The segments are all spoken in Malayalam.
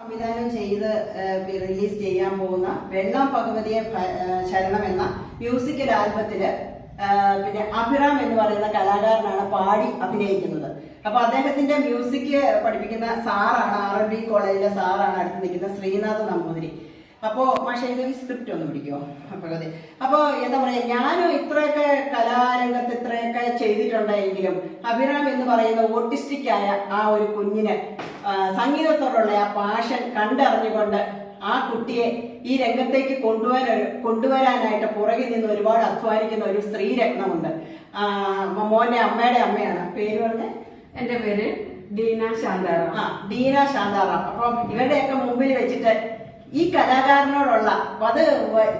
സംവിധാനം ചെയ്ത് റിലീസ് ചെയ്യാൻ പോകുന്ന വെള്ളം ഭഗവതിയെ ശരണം എന്ന മ്യൂസിക്കൽ ആൽബത്തിൽ പിന്നെ അഭിറാം എന്ന് പറയുന്ന കലാകാരനാണ് പാടി അഭിനയിക്കുന്നത്. അപ്പൊ അദ്ദേഹത്തിന്റെ മ്യൂസിക് പഠിപ്പിക്കുന്ന സാറാണ് ആർ എൻ ബി കോളേജിലെ സാറാണ് അടുത്ത് നിൽക്കുന്ന ശ്രീനാഥ് നമ്പൂതിരി. അപ്പോ മാഷെ ഇതൊരു സ്ക്രിപ്റ്റ് ഒന്ന് പിടിക്കുമോ ഭഗവതി. അപ്പോ എന്താ പറയാ ഞാനും ഇത്രയൊക്കെ കലാരംഗത്ത് ഇത്രയൊക്കെ ചെയ്തിട്ടുണ്ടെങ്കിലും അഭിറാം എന്ന് പറയുന്ന ഓട്ടിസ്റ്റിക് ആയ ആ ഒരു കുഞ്ഞിന് സംഗീതത്തോടുള്ള ആ പാഷൻ കണ്ടറിഞ്ഞുകൊണ്ട് ആ കുട്ടിയെ ഈ രംഗത്തേക്ക് കൊണ്ടുവരാൻ കൊണ്ടുവരാനായിട്ട് പുറകിൽ നിന്ന് ഒരുപാട് അധ്വാനിക്കുന്ന ഒരു സ്ത്രീ രത്നമുണ്ട് ആ, മോന്റെ അമ്മയുടെ അമ്മയാണ്. പേര് പറഞ്ഞ? എന്റെ പേര് ഡീന ശാന്താറാം. ആ ദീന ശാന്താറാം. അപ്പം ഇവരുടെയൊക്കെ മുമ്പിൽ വെച്ചിട്ട് ഈ കലാകാരനോടുള്ള അത്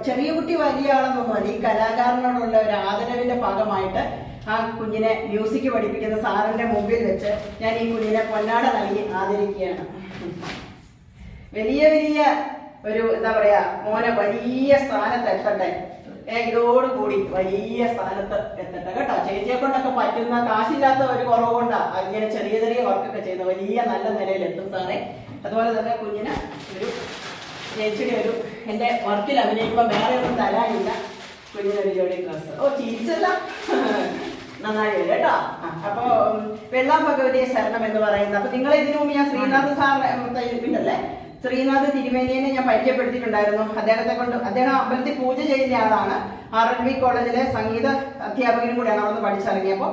ചെറിയ കുട്ടി വലിയ ആളെന്നൊന്നുമല്ല ഈ കലാകാരനോടുള്ള ഒരു ആദരവിന്റെ ഭാഗമായിട്ട് ആ കുഞ്ഞിനെ മ്യൂസിക് പഠിപ്പിക്കുന്ന സാറിന്റെ മുമ്പിൽ വെച്ച് ഞാൻ ഈ കുഞ്ഞിനെ പൊന്നാട നൽകി ആദരിക്കുകയാണ്. വലിയ വലിയ ഒരു എന്താ പറയാ മോനെ വലിയ സ്ഥാനത്ത് എത്തട്ടെ ഏ ഇതോടുകൂടി വലിയ സ്ഥാനത്ത് എത്തട്ടെ. കേട്ടോ? ചേച്ചിയെ കൊണ്ടൊക്കെ പറ്റുന്ന കാശില്ലാത്ത ഒരു കുറവുകൊണ്ടാ ഇങ്ങനെ ചെറിയ ചെറിയ വർക്കൊക്കെ ചെയ്യുന്ന വലിയ നല്ല നിലയിൽ എത്തും സാറേ. അതുപോലെ തന്നെ കുഞ്ഞിന് ഒരു ചേച്ചിയുടെ ഒരു എന്റെ വർക്കിൽ അഭിനയിക്കുമ്പോൾ വേറെ ഒന്നും തരാനില്ല. കുഞ്ഞിനൊരു ജോഡി ഡ്രസ് ഓ ചിരിച്ചല്ല നന്നായി കേട്ടോ. അപ്പൊ വെള്ളാം ഭഗവതിയെ ശരണം എന്ന് പറയുന്നത്. അപ്പൊ നിങ്ങൾ ഇതിനു മുമ്പ് ഞാൻ ശ്രീനാഥ് സാർ ഉണ്ടല്ലേ ശ്രീനാഥ് തിരുമേനിയെ ഞാൻ പരിചയപ്പെടുത്തിയിട്ടുണ്ടായിരുന്നു. അദ്ദേഹത്തെ കൊണ്ട് അദ്ദേഹം അമ്പലത്തിൽ പൂജ ചെയ്യുന്ന ആളാണ്. ആർ എൻ വി കോളേജിലെ സംഗീത അധ്യാപകനും കൂടിയാണ് അവിടെ നിന്ന് പഠിച്ചിറങ്ങിയപ്പോൾ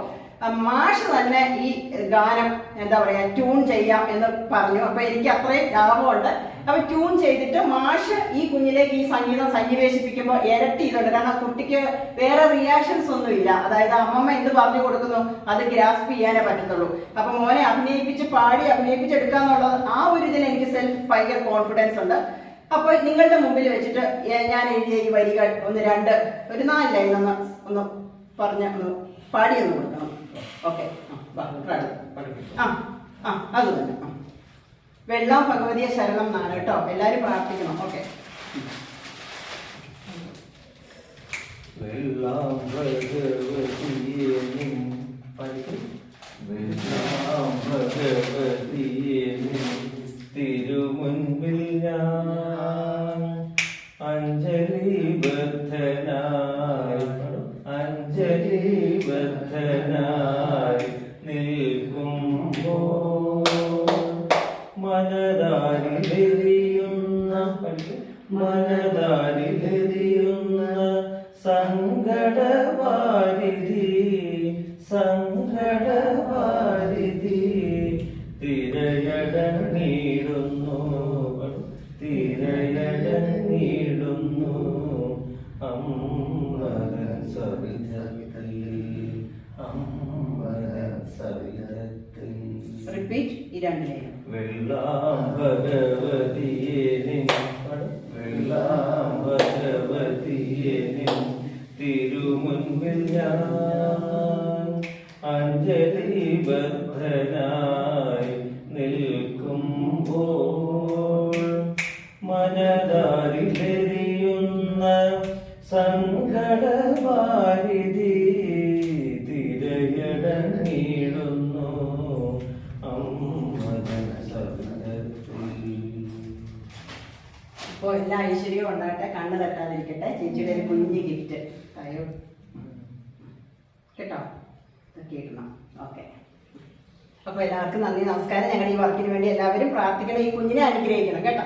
മാഷ് തന്നെ ഈ ഗാനം എന്താ പറയാ ട്യൂൺ ചെയ്യാം എന്ന് പറഞ്ഞു. അപ്പൊ എനിക്ക് അത്രയും ലാഭമുണ്ട്. അപ്പൊ ട്യൂൺ ചെയ്തിട്ട് മാഷ് ഈ കുഞ്ഞിലേക്ക് ഈ സംഗീതം സന്നിവേശിപ്പിക്കുമ്പോൾ ഇരട്ടി ഇതുണ്ട്. കാരണം കുട്ടിക്ക് വേറെ റിയാക്ഷൻസ് ഒന്നുമില്ല. അതായത് അമ്മമ്മ എന്ത് പറഞ്ഞു കൊടുക്കുന്നു അത് ഗ്രാസ്പ് ചെയ്യാനേ പറ്റത്തുള്ളൂ. അപ്പൊ മോനെ അഭിനയിപ്പിച്ച് പാടി അഭിനയിപ്പിച്ചെടുക്കാന്നുള്ളത് ആ ഒരു ഇതിൽ എനിക്ക് സെൽഫ് ഭയങ്കര കോൺഫിഡൻസ് ഉണ്ട്. അപ്പോൾ നിങ്ങളുടെ മുമ്പിൽ വെച്ചിട്ട് ഞാൻ എഴുതിയ ഈ വരികൾ ഒന്ന് രണ്ട് ഒരു നാല് ലൈൻ ഒന്ന് ഒന്ന് പറഞ്ഞ് ഒന്ന് പാടി ഒന്ന് കൊടുക്കണം. ഓക്കെ. ആ ആ അത് തന്നെ. വെള്ളം ഭഗവതിയെ ശരണം എന്നാണ് കേട്ടോ. എല്ലാരും പ്രാർത്ഥിക്കണം. ഓക്കെ. വെള്ളം ബദ്ധനായി നിൽക്കുമ്പോൾ മനതാരിലെരിയുന്ന മനതാരിലെരിയുന്ന സങ്കടവാരിധി സങ്കടവാരിധി തിരയടങ്ങിടുന്നു തിരയടങ്ങിടുന്നു അമ്മതൻ സവിധത്തിൽ. റിപ്പീറ്റ് ഈ രണ്ട് ലൈൻ വെള്ളാം ഭഗവതിയെ നിൻ വെള്ളാം ഭഗവതിയെ നിൻ തിരുമുൻപിൽ ഞാൻ അഞ്ജലി ബദ്ധനായി നിൽക്കുമ്പോൾ മനതാരിലെരിയുന്ന സങ്കടവാരിധി സവിധത്തിൽ അപ്പോൾ എല്ലാ ഐശ്വര്യവും ഉണ്ടാകട്ടെ കണ്ണ് തട്ടാതിരിക്കട്ടെ ചേച്ചിയുടെ ഒരു കുഞ്ഞ് ഗിഫ്റ്റ് പറയൂ. കേട്ടോ? ഇതൊക്കെ ഇടണം ഓക്കെ. അപ്പോൾ എല്ലാവർക്കും നന്ദി നമസ്കാരം. ഞങ്ങളുടെ ഈ വർക്കിന് വേണ്ടി എല്ലാവരും പ്രാർത്ഥിക്കണം ഈ കുഞ്ഞിനെ അനുഗ്രഹിക്കണം കേട്ടോ?